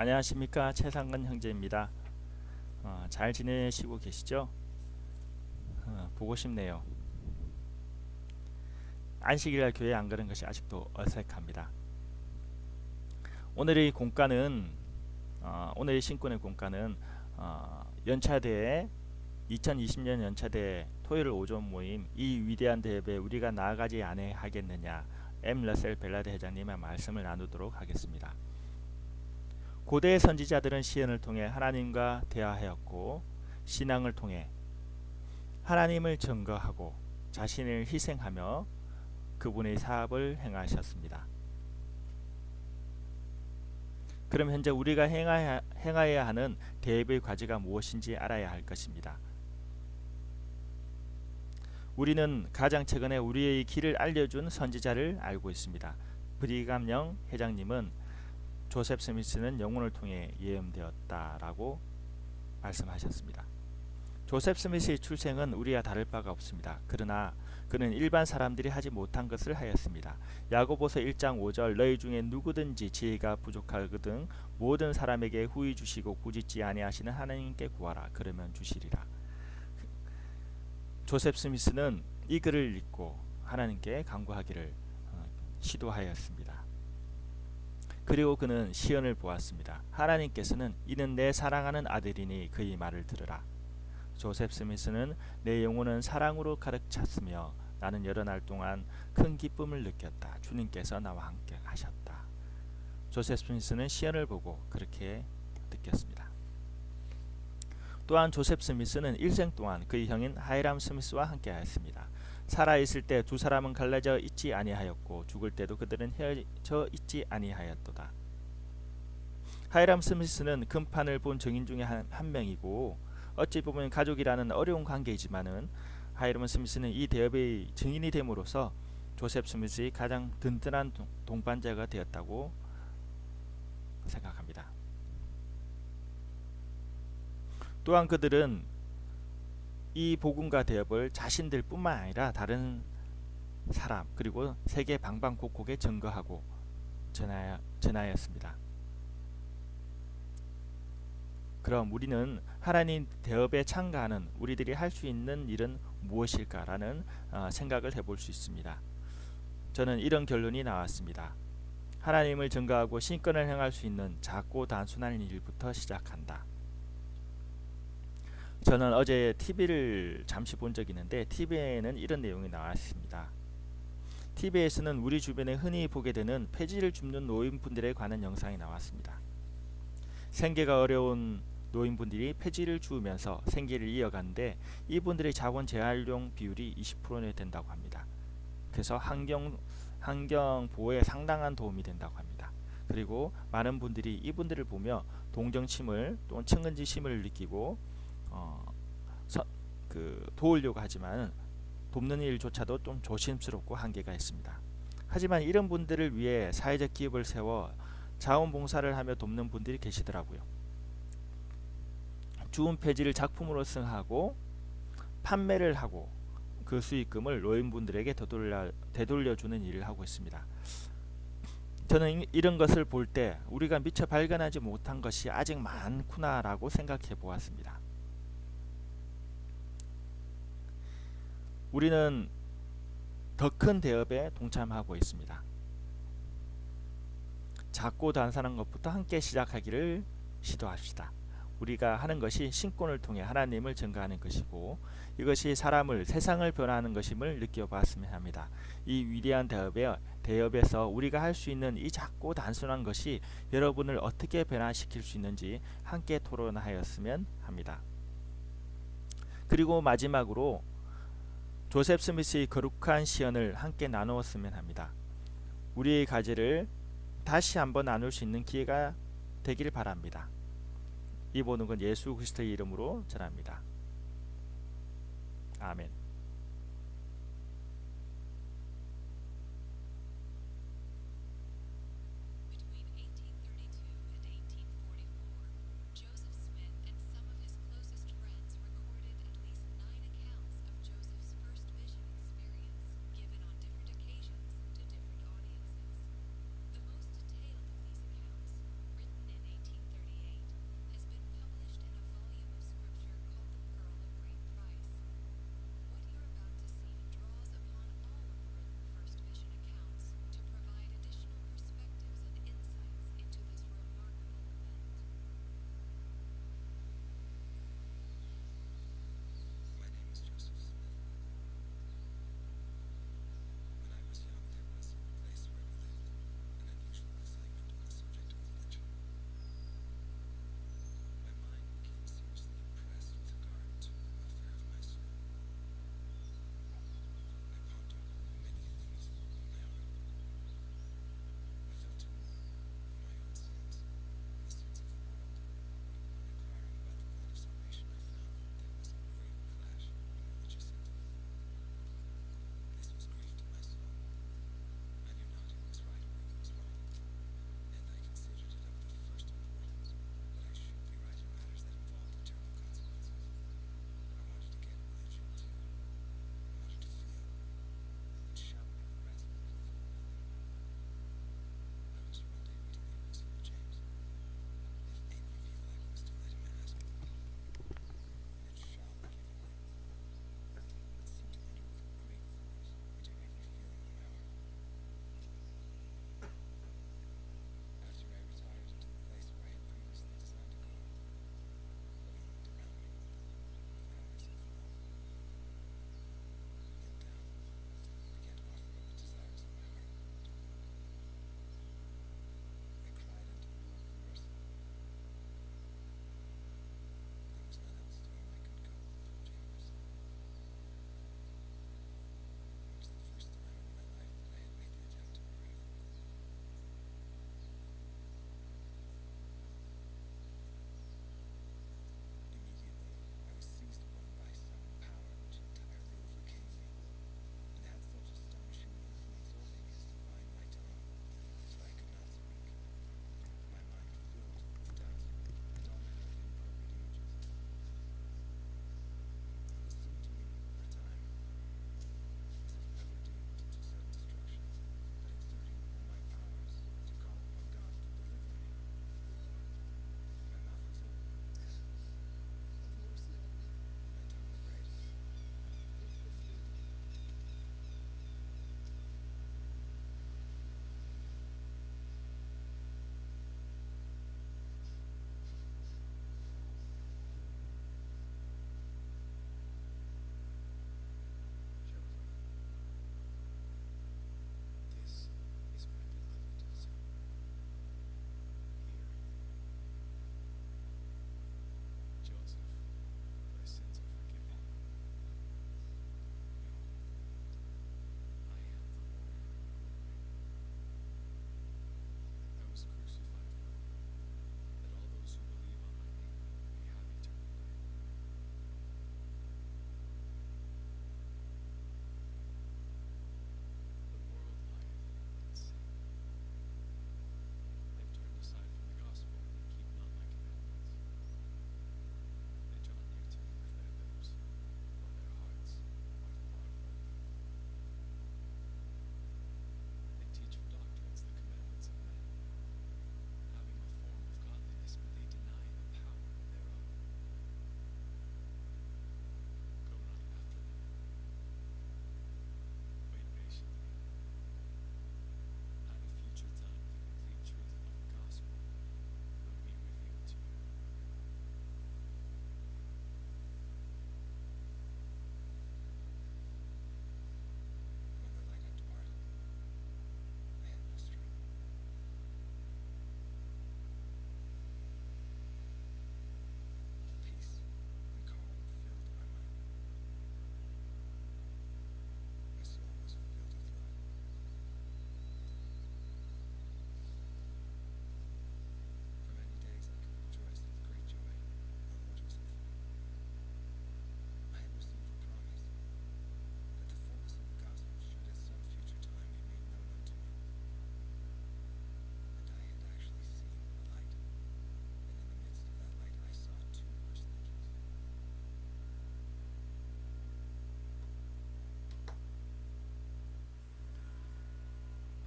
안녕하십니까 최상근 형제입니다. 어, 잘 지내시고 계시죠? 어, 보고 싶네요. 안식일날 교회 안 가는 것이 아직도 어색합니다. 오늘의 공과는 어, 오늘의 신권의 공과는 어, 연차대 2020년 연차대 토요일 오전 모임 이 위대한 대회에 우리가 나아가지 아니하겠느냐 M 러셀 벨라드 회장님의 말씀을 나누도록 하겠습니다. 고대 선지자들은 시연을 통해 하나님과 대화하였고 신앙을 통해 하나님을 증거하고 자신을 희생하며 그분의 사업을 행하셨습니다. 그럼 현재 우리가 행하야, 행하여야 하는 대입의 과제가 무엇인지 알아야 할 것입니다. 우리는 가장 최근에 우리의 길을 알려준 선지자를 알고 있습니다. 브리감령 회장님은 조셉 스미스는 영혼을 통해 예언되었다라고 말씀하셨습니다. 조셉 스미스의 출생은 우리와 다를 바가 없습니다. 그러나 그는 일반 사람들이 하지 못한 것을 하였습니다. 야고보서 1장 5절 너희 중에 누구든지 지혜가 부족하거든 모든 사람에게 후히 주시고 꾸짖지 아니하시는 하나님께 구하라 그러면 주시리라. 조셉 스미스는 이 글을 읽고 하나님께 간구하기를 어, 시도하였습니다. 그리고 그는 시연을 보았습니다. 하나님께서는 이는 내 사랑하는 아들이니 그의 말을 들으라. 조셉 스미스는 내 영혼은 사랑으로 가득 찼으며 나는 여러 날 동안 큰 기쁨을 느꼈다. 주님께서 나와 함께 하셨다. 조셉 스미스는 시연을 보고 그렇게 느꼈습니다. 또한 조셉 스미스는 일생 동안 그의 형인 하이람 스미스와 함께 하였습니다. 살아 있을 때 두 사람은 갈라져 있지 아니하였고 죽을 때도 그들은 헤어져 있지 아니하였도다. 하이람 스미스는 금판을 본 증인 중에 한, 한 명이고 어찌 보면 가족이라는 어려운 관계이지만은 하이람 스미스는 이 대업의 증인이 됨으로써 조셉 스미스의 가장 든든한 동반자가 되었다고 생각합니다. 또한 그들은 이 복음과 대업을 자신들뿐만 아니라 다른 사람 그리고 세계 방방곡곡에 증거하고 전하여, 전하였습니다. 그럼 우리는 하나님 대업에 참가하는 우리들이 할 수 있는 일은 무엇일까라는 어, 생각을 해볼 수 있습니다. 저는 이런 결론이 나왔습니다. 하나님을 증거하고 신권을 행할 수 있는 작고 단순한 일부터 시작한다. 저는 어제 TV를 잠시 본 적이 있는데 TV에는 이런 내용이 나왔습니다. TV에서는 우리 주변에 흔히 보게 되는 폐지를 줍는 노인분들에 관한 영상이 나왔습니다. 생계가 어려운 노인분들이 폐지를 주우면서 생계를 이어가는데 이분들의 자원 재활용 비율이 20%나 된다고 합니다. 그래서 환경 환경 보호에 상당한 도움이 된다고 합니다. 그리고 많은 분들이 이분들을 보며 동정심을 또는 친근지심을 느끼고 어, 서, 그 도우려고 하지만 돕는 일조차도 좀 조심스럽고 한계가 있습니다. 하지만 이런 분들을 위해 사회적 기업을 세워 자원봉사를 하며 돕는 분들이 계시더라고요. 주운 폐지를 작품으로 승하고 판매를 하고 그 수익금을 노인분들에게 되돌려, 되돌려주는 일을 하고 있습니다. 저는 이런 것을 볼 때 우리가 미처 발견하지 못한 것이 아직 많구나라고 생각해 보았습니다. 우리는 더 큰 대업에 동참하고 있습니다. 작고 단순한 것부터 함께 시작하기를 시도합시다. 우리가 하는 것이 신권을 통해 하나님을 증거하는 것이고 이것이 사람을 세상을 변화하는 것임을 느껴봤으면 합니다. 이 위대한 대업에 대업에서 우리가 할 수 있는 이 작고 단순한 것이 여러분을 어떻게 변화시킬 수 있는지 함께 토론하였으면 합니다. 그리고 마지막으로 조셉 스미스의 거룩한 시연을 함께 나누었으면 합니다. 우리의 과제를 다시 한번 나눌 수 있는 기회가 되길 바랍니다. 이 보는 건 예수 그리스도의 이름으로 전합니다. 아멘.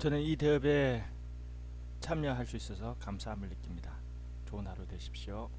저는 이 대업에 참여할 수 있어서 감사함을 느낍니다. 좋은 하루 되십시오.